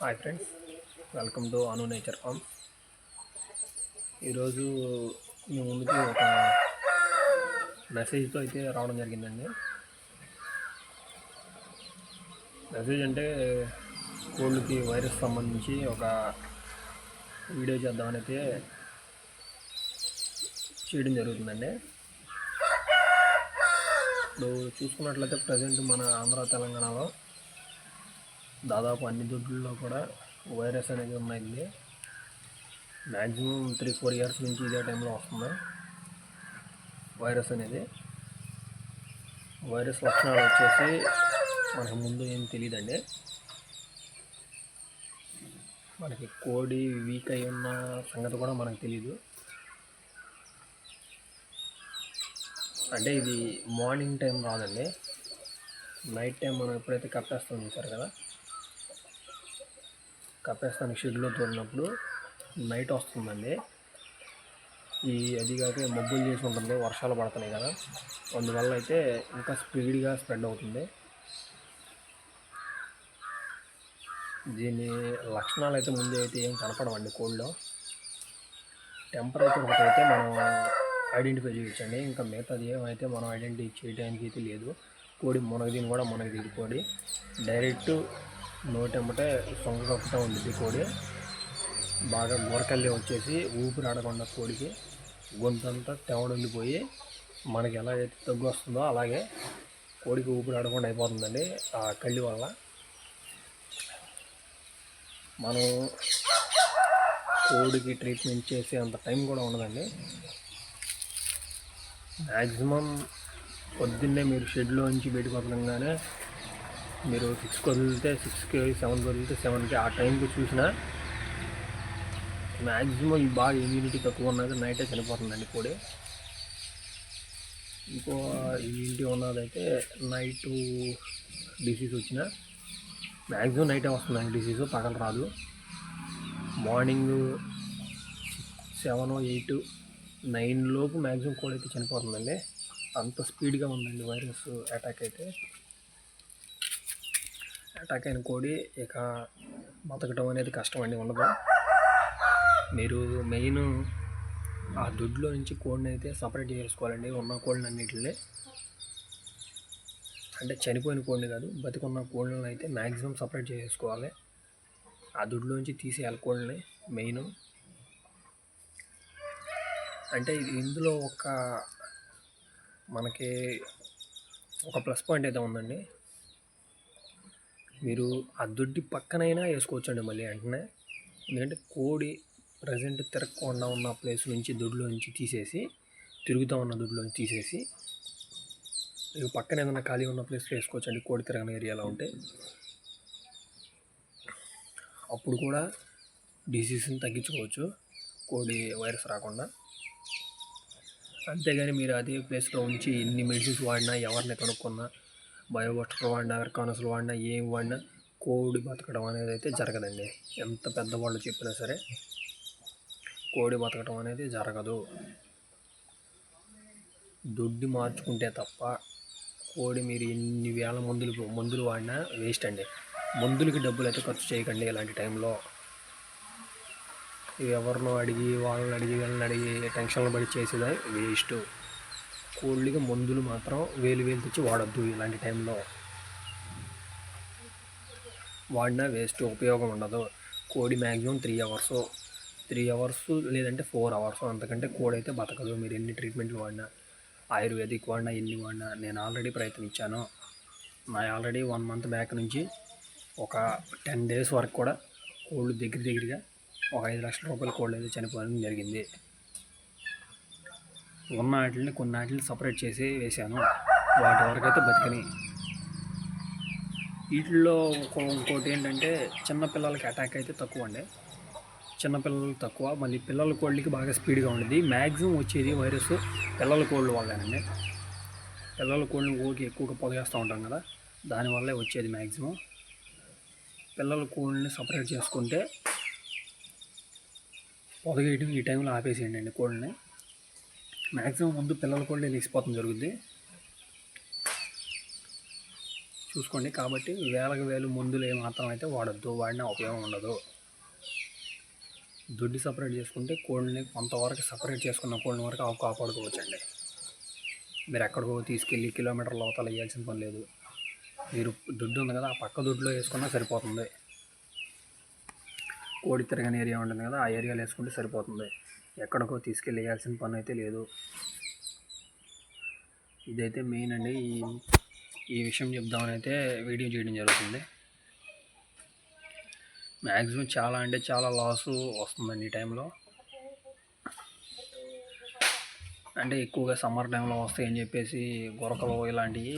Hi friends welcome to Anu nature farm ఈరోజు మీ ముందుకి ఒక మెసేజ్తో అయితే రావడం జరిగిందండి. మెసేజ్ అంటే కోళ్ళకి వైరస్ సంబంధించి ఒక వీడియో చేద్దామని అయితే చేయడం జరుగుతుందండి. ఇప్పుడు చూసుకున్నట్లయితే ప్రజెంట్ మన ఆంధ్ర తెలంగాణలో దాదాపు అన్ని దొడ్లలో కూడా వైరస్ అనేది ఉన్నాయి మ్యాక్సిమం త్రీ ఫోర్ ఇయర్స్ నుంచి ఇదే టైంలో వస్తుంది వైరస్ అనేది. వైరస్ లక్షణాలు వచ్చేసి మనకు ముందు ఏం తెలియదండి మనకి కోడి వీక్ అయి ఉన్న సంగతి కూడా మనకు తెలియదు అంటే ఇది మార్నింగ్ టైం రాదండి. నైట్ టైం మనం ఎప్పుడైతే కట్టేస్తాం చూసారు కదా? కప్పేస్తానికి షెడ్లో తోలినప్పుడు నైట్ వస్తుందండి. ఈ అది కాక మబ్బులు చేసి ఉంటుంది వర్షాలు పడుతున్నాయి కదా. అందువల్ల అయితే ఇంకా స్పీడ్గా స్ప్రెడ్ అవుతుంది. దీని లక్షణాలు అయితే ముందే అయితే ఏం కనపడవండి కోల్డ్లో టెంపరేచర్ ఒకటి అయితే మనం ఐడెంటిఫై చేయొచ్చండి. ఇంకా మిగతాది ఏమైతే మనం ఐడెంటిఫై చేయడానికి అయితే లేదు. కోడి మునగదీని కూడా మునగదీది కోడి. డైరెక్ట్ నోటెంబటే సొంగ కప్పుతూ ఉంటుంది కోడి. బాగా గొరకల్లి వచ్చేసి ఊపిరి ఆడకుండా కోడికి గొంతంతా తెవడలిపోయి మనకి ఎలా అయితే తగ్గు వస్తుందో అలాగే కోడికి ఊపిరి ఆడకుండా అయిపోతుందండి ఆ కళ్ళి వల్ల. మనం కోడికి ట్రీట్మెంట్ చేసే అంత టైం కూడా ఉండదండి. మ్యాక్సిమం పొద్దున్నే మీరు షెడ్లోంచి బయటకు వదలంగానే మీరు సిక్స్కి వదిలితే సిక్స్కి సెవెన్కి వదిలితే సెవెన్కి ఆ టైంకి చూసినా మ్యాక్సిమం ఈ బాగా ఇమ్యూనిటీ తక్కువ ఉన్నది నైటే చనిపోతుందండి కోడి ఇంకో ఇమ్యూనిటీ ఉన్నదైతే నైట్ డిసీజ్ వచ్చిన మ్యాక్సిమం నైటే వస్తుందండి డిసీజ్ పగల రాదు. మార్నింగ్ సెవెన్ ఎయిట్ నైన్ లోపు మ్యాక్సిమం కోడి అయితే చనిపోతుందండి. అంత స్పీడ్గా ఉందండి వైరస్ అటాక్ అయితే. అటాక్ అయిన కోడి ఇక బతకడం అనేది కష్టం అండి ఉండదు. మీరు మెయిన్ ఆ దొడ్లో నుంచి కోడిని అయితే సపరేట్ చేసుకోవాలండి. ఉన్న కోళ్ళని అన్నిటిని అంటే చనిపోయిన కోడిని కాదు బతికున్న కోళ్ళని అయితే మ్యాక్సిమం సపరేట్ చేసుకోవాలి. ఆ దొడ్లోంచి తీసేయాలి కోళ్ళని మెయిన్ అంటే ఇది ఇందులో ఒక మనకి ఒక ప్లస్ పాయింట్ అయితే ఉందండి. మీరు ఆ దొడ్డి పక్కనైనా వేసుకోవచ్చండి మళ్ళీ వెంటనే. ఎందుకంటే కోడి ప్రజెంట్ తిరగకుండా ఉన్న ప్లేస్ నుంచి దొడ్లో నుంచి తీసేసి తిరుగుతూ ఉన్న దొడ్లో నుంచి తీసేసి మీరు పక్కన ఏదైనా ఖాళీ ఉన్న ప్లేస్లో వేసుకోవచ్చండి. కోడి తిరగని ఏరియాలో ఉంటే. అప్పుడు కూడా డిసీజ్ని తగ్గించుకోవచ్చు. కోడి వైరస్ రాకుండా. అంతేగాని మీరు అదే ప్లేస్లో ఉంచి ఎన్ని మెడిసిన్స్ వాడినా ఎవరిని కనుక్కున్నా బయోబస్టర్ వాడినా ఎర్కానస్లు వాడినా ఏం వాడినా కోడి బతకడం అనేది అయితే జరగదండి. ఎంత పెద్దవాళ్ళు చెప్పినా సరే కోడి బతకడం అనేది జరగదు. దొడ్డి మార్చుకుంటే తప్ప కోడి మీరు ఎన్ని వేల మందులు మందులు వాడినా వేస్ట్ అండి. మందులకి డబ్బులు అయితే ఖర్చు చేయకండి ఇలాంటి టైంలో. ఎవరినో అడిగి వాళ్ళని అడిగి వీళ్ళని అడిగి టెన్షన్లు పడి చేసేదా వేస్ట్. కోళ్ళకి మందులు మాత్రం వేలు వేలు తెచ్చి వాడద్దు ఇలాంటి టైంలో. వాడినా వేస్ట్ ఉపయోగం ఉండదు. కోడి maximum three hours three hours లేదంటే ఫోర్ అవర్స్ అంతకంటే కోడి అయితే బతకదు. మీరు ఎన్ని ట్రీట్మెంట్లు వాడినా ఆయుర్వేదిక్ వాడినా ఎన్ని వాడినా నేను ఆల్రెడీ ప్రయత్నించాను. నా ఆల్రెడీ వన్ మంత్ బ్యాక్ నుంచి ఒక టెన్ డేస్ వరకు కూడా కోళ్ళు దగ్గర దగ్గరగా ఒక ఐదు లక్షల రూపాయల కోళ్ళు అయితే చనిపోవడం జరిగింది. ఉన్న వాటిని కొన్ని వాటిని సపరేట్ చేసి వేశాను. వాటి వరకైతే అయితే బతికినాయి వీటిల్లో ఇంకో ఇంకోటి ఏంటంటే చిన్న పిల్లలకి అటాక్ అయితే తక్కువ అండి. చిన్న పిల్లలు తక్కువ. మళ్ళీ పిల్లల కోళ్ళకి బాగా స్పీడ్గా ఉండేది మ్యాక్సిమం వచ్చేది వైరస్ పిల్లల కోళ్ళు వల్లేనండి. పిల్లల కోళ్ళని ఊరికి ఎక్కువగా పొగేస్తూ ఉంటాం కదా దానివల్లే వచ్చేది మ్యాక్సిమం పిల్లల కోళ్ళని సపరేట్ చేసుకుంటే పొదగేయడం ఈ టైంలో ఆపేసేయండి అండి కోళ్ళని మ్యాక్సిమం ముందు పిల్లలు కూడా లేచిపోతుంది జరుగుద్ది. చూసుకోండి కాబట్టి వేలకు వేలు మందులు ఏమాత్రం అయితే వాడద్దు వాడినా ఉపయోగం ఉండదు. దొడ్డి సపరేట్ చేసుకుంటే కోళ్ళని కొంతవరకు సపరేట్ చేసుకున్న కోళ్ళని వరకు అవి కాపాడుకోవచ్చండి. మీరు ఎక్కడికో తీసుకెళ్ళి కిలోమీటర్ల అవతల వేయాల్సిన పని లేదు. మీరు దొడ్డు ఉంది కదా ఆ పక్క దొడ్లో వేసుకున్నా సరిపోతుంది. కోడి తిరగని ఏరియా ఉంటుంది కదా ఆ ఏరియాలో వేసుకుంటే సరిపోతుంది. ఎక్కడికో తీసుకెళ్ళి వేయాల్సిన పని అయితే లేదు. ఇదైతే మెయిన్ అండి. ఈ ఈ విషయం చెప్దామని అయితే వీడియో చేయడం జరుగుతుంది. మ్యాక్సిమం చాలా అంటే చాలా లాస్ వస్తుందండి ఈ టైంలో అంటే ఎక్కువగా సమ్మర్ టైంలో వస్తాయని చెప్పేసి గొరకలు ఇలాంటివి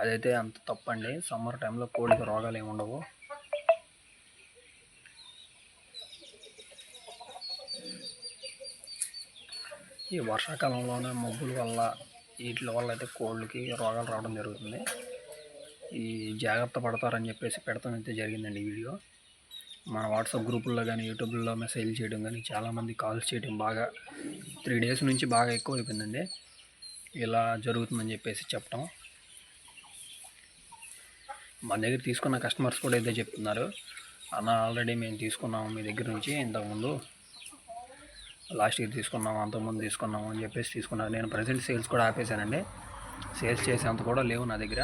అదైతే అంత తప్పండి. సమ్మర్ టైంలో కోడికి రోగాలు ఏమి ఉండవు. ఈ వర్షాకాలంలోనే మబ్బుల వల్ల వీటి వల్ల అయితే కోళ్ళకి రోగాలు రావడం జరుగుతుంది. ఈ జాగ్రత్త పడతారని చెప్పేసి పెడతాం అయితే జరిగిందండి ఈ వీడియో. మన వాట్సాప్ గ్రూపుల్లో కానీ యూట్యూబ్లో మెసేజ్ చేయడం కానీ చాలామంది కాల్స్ చేయడం బాగా త్రీ డేస్ నుంచి బాగా ఎక్కువ అయిపోయిందండి ఇలా జరుగుతుందని చెప్పేసి చెప్పడం మన దగ్గర తీసుకున్న కస్టమర్స్ కూడా ఇదే చెప్తున్నారు. అన్న ఆల్రెడీ మేము తీసుకున్నాము మీ దగ్గర నుంచి ఇంతకుముందు. లాస్ట్ ఇయర్ తీసుకున్నాము అంతకుముందు తీసుకున్నాము అని చెప్పేసి తీసుకున్నాను నేను ప్రజెంట్ సేల్స్ కూడా ఆపేశానండి. సేల్స్ చేసేంత కూడా లేవు నా దగ్గర.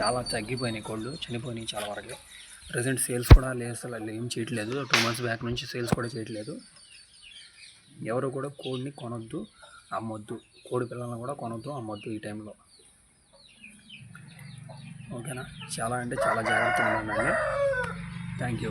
చాలా తగ్గిపోయినాయి కోళ్ళు చనిపోయినాయి చాలా వరకు. ప్రజెంట్ సేల్స్ కూడా లేసలా అసలు ఏం చేయట్లేదు. టూ మంత్స్ బ్యాక్ నుంచి సేల్స్ కూడా చేయట్లేదు. ఎవరు కూడా కోడిని కొనొద్దు అమ్మొద్దు. కోడి పిల్లలను కూడా కొనొద్దు అమ్మొద్దు ఈ టైంలో ఓకేనా చాలా అంటే చాలా జాగ్రత్తగా ఉండండి. Thank you